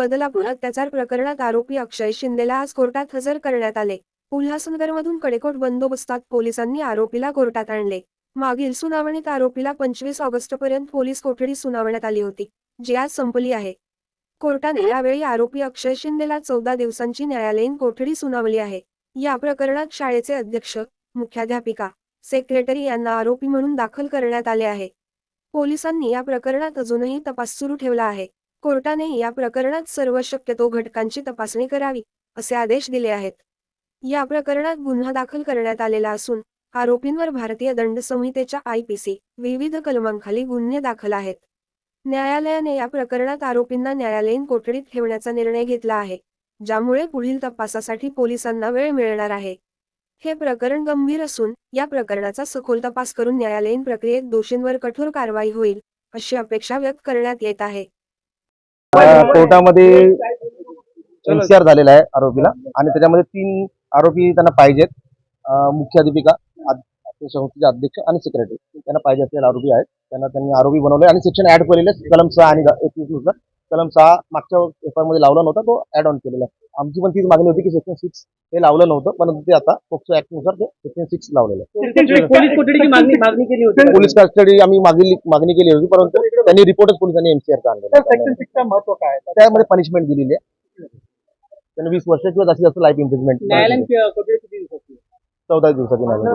बदलापूर अत्याचार प्रकरणात आरोपी अक्षय शिंदेला आज कोर्टात हजर करण्यात आले. उल्हासनगरमधून कडेकोट बंदोबस्तात पोलिसांनी आरोपीला कोर्टात आणले. मागील सुनावणीत आरोपीला पंचवीस ऑगस्टपर्यंत पोलीस कोठडी सुनावण्यात आली होती जी आज संपली आहे. कोर्टाने यावेळी आरोपी अक्षय शिंदेला चौदा दिवसांची न्यायालयीन कोठडी सुनावली आहे. या प्रकरणात शाळेचे अध्यक्ष मुख्याध्यापिका सेक्रेटरी यांना आरोपी म्हणून दाखल करण्यात आले आहे. पोलिसांनी या प्रकरणात अजूनही तपास सुरू ठेवला आहे. कोर्टाने या प्रकरणात सर्व शक्यतो घटकांची तपासणी करावी असे आदेश दिले आहेत. या प्रकरणात गुन्हा दाखल करण्यात आलेला असून आरोपींवर भारतीय दंड संहितेच्या आयपीसी विविध कलमांखाली गुन्हे दाखल आहेत. न्यायालयाने या प्रकरणात आरोपींना न्यायालयीन कोठडीत ठेवण्याचा निर्णय घेतला आहे ज्यामुळे पुढील तपासासाठी पोलिसांना वेळ मिळणार आहे. हे प्रकरण गंभीर असून या प्रकरणाचा सखोल तपास करून न्यायालयीन प्रक्रियेत दोषींवर कठोर कारवाई होईल अशी अपेक्षा व्यक्त करण्यात येत आहे. कोर्टामध्ये एनसीआर झालेला आहे आरोपीला. आणि त्याच्यामध्ये तीन आरोपी त्यांना पाहिजेत. अं, मुख्याध्यापिका अध- संस्थेचे अध्यक्ष आणि सेक्रेटरी त्यांना पाहिजे असलेले आरोपी आहेत. त्यांना त्यांनी आरोपी बनवले आणि सेक्शन ऍड केलेले. कलम सहा आणि एकवीसनुसार. कलम सहा मागच्या पेपरमध्ये लावला नव्हता तो ऍड ऑन केलेला आहे. आमची पण तीच मागणी होती की सेक्शन सिक्स हे लावलं नव्हतं परंतु ते आता पोक्सो ऍक्टनुसार ते सेक्शन सिक्स लावलेलं आहे. पोलीस मागणी मागणी कस्टडी आम्ही मागील मागणी केली होती परंतु त्यांनी रिपोर्टच पोलिसांनी एमसीआरचा आणलेला. सिक्सचं महत्त्व काय त्यामध्ये पनिशमेंट दिलेली आहे त्यांना वीस वर्ष किंवा जास्तीत जास्त लाईफ इम्प्रिजमेंट न्यायालयीन कोठडी किती दिवसाची चौदा दिवसाची कोठडी.